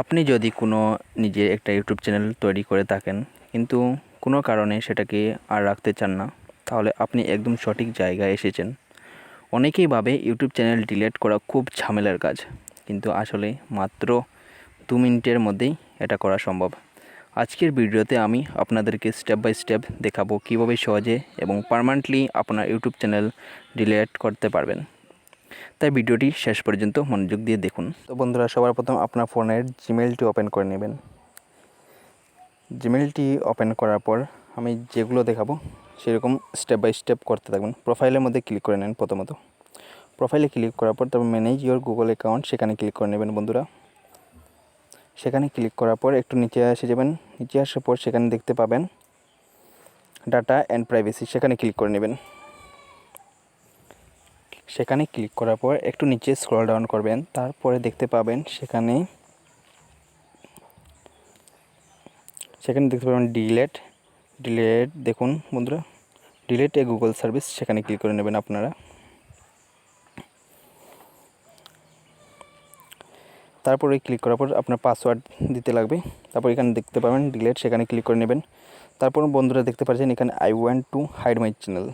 আপনি যদি কোনো নিজের একটা ইউটিউব চ্যানেল তৈরি করে থাকেন, কিন্তু কোনো কারণে সেটাকে আর রাখতে চান না, তাহলে আপনি একদম সঠিক জায়গায় এসেছেন। অনেকেই ভাবে ইউটিউব চ্যানেল ডিলেট করা খুব ঝামেলার কাজ, কিন্তু আসলে মাত্র দু মিনিটের মধ্যেই এটা করা সম্ভব। আজকের ভিডিওতে আমি আপনাদেরকে স্টেপ বাই স্টেপ দেখাবো কীভাবে সহজে এবং পার্মানেন্টলি আপনার ইউটিউব চ্যানেল ডিলেট করতে পারবেন। তাই ভিডিওটি শেষ পর্যন্ত মনোযোগ দিয়ে দেখুন। তো বন্ধুরা, সবার প্রথম আপনার ফোনের জিমেলটি ওপেন করে নেবেন। জিমেলটি ওপেন করার পর আমি যেগুলো দেখাবো সেরকম স্টেপ বাই স্টেপ করতে থাকবেন প্রোফাইলের মধ্যে ক্লিক করে নেন প্রথমত। প্রোফাইলে ক্লিক করার পর তারপর ম্যানেজ ইওর গুগল অ্যাকাউন্ট সেখানে ক্লিক করে নেবেন বন্ধুরা। সেখানে ক্লিক করার পর একটু নিচে এসে যাবেন। নিচে আসার পর সেখানে দেখতে পাবেন ডাটা অ্যান্ড প্রাইভেসি সেখানে ক্লিক করে নেবেন। সেখানে ক্লিক করার পর একটু নিচে স্ক্রল ডাউন করবেন, তারপরে দেখতে পাবেন সেখানে সেখানে দেখতে পাবেন ডিলেট ডিলেট দেখুন বন্ধুরা ডিলেট এ গুগল সার্ভিস সেখানে ক্লিক করে নেবেন আপনারা। তারপরে ক্লিক করার পর আপনার পাসওয়ার্ড দিতে লাগবে, তারপর এখানে দেখতে পাবেন ডিলেট সেখানে ক্লিক করে নেবেন। তারপর বন্ধুরা দেখতে পাচ্ছেন এখানে I want to hide my channel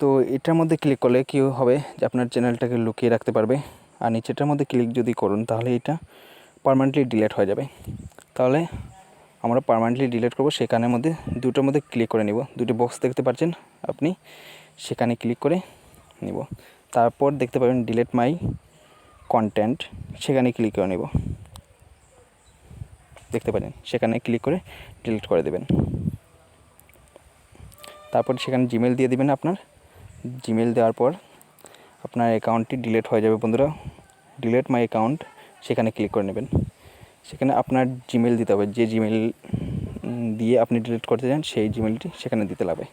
তো এটার মধ্যে ক্লিক করলে কী হবে? যে আপনার চ্যানেলটাকে লুকিয়ে রাখতে পারবে। আর নিচেটার মধ্যে ক্লিক যদি করুন, তাহলে এটা পারমানেন্টলি ডিলেট হয়ে যাবে। তাহলে আমরা পারমানেন্টলি ডিলেট করব, সেখানের মধ্যে, দুটোর মধ্যে ক্লিক করে নিব। দুটো বক্স দেখতে পাচ্ছেন আপনি, সেখানে ক্লিক করে নিব। তারপর দেখতে পাবেন ডিলেট মাই কন্টেন্ট সেখানে ক্লিক করে নিব। দেখতে পাচ্ছেন, সেখানে ক্লিক করে ডিলিট করে দেবেন। তারপর সেখানে জিমেল দিয়ে দিবেন আপনার। জিমেল দেওয়ার পর আপনার অ্যাকাউন্টটি ডিলিট হয়ে যাবে বন্ধুরা। ডিলিট মাই অ্যাকাউন্ট সেখানে ক্লিক করে নেবেন। সেখানে আপনার জিমেল দিতে হবে। যে জিমেল দিয়ে আপনি ডিলিট করতে চান, সেই জিমেলটি সেখানে দিতে লাগবে।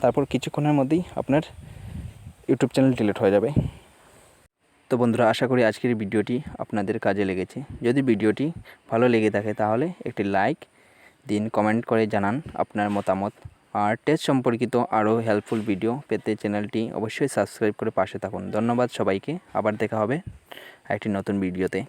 তারপর কিছুক্ষণের মধ্যেই আপনার ইউটিউব চ্যানেল ডিলিট হয়ে যাবে। তো বন্ধুরা, আশা করি আজকের ভিডিওটি আপনাদের কাজে লেগেছে। যদি ভিডিওটি ভালো লেগে থাকে, তাহলে একটি লাইক দিন কমেন্ট করে জানান আপনার মতামত। আর টেস্ট সম্পর্কিত আরও হেল্পফুল ভিডিও পেতে চ্যানেলটি অবশ্যই সাবস্ক্রাইব করে পাশে থাকুন। ধন্যবাদ সবাইকে। আবার দেখা হবে একটি নতুন ভিডিওতে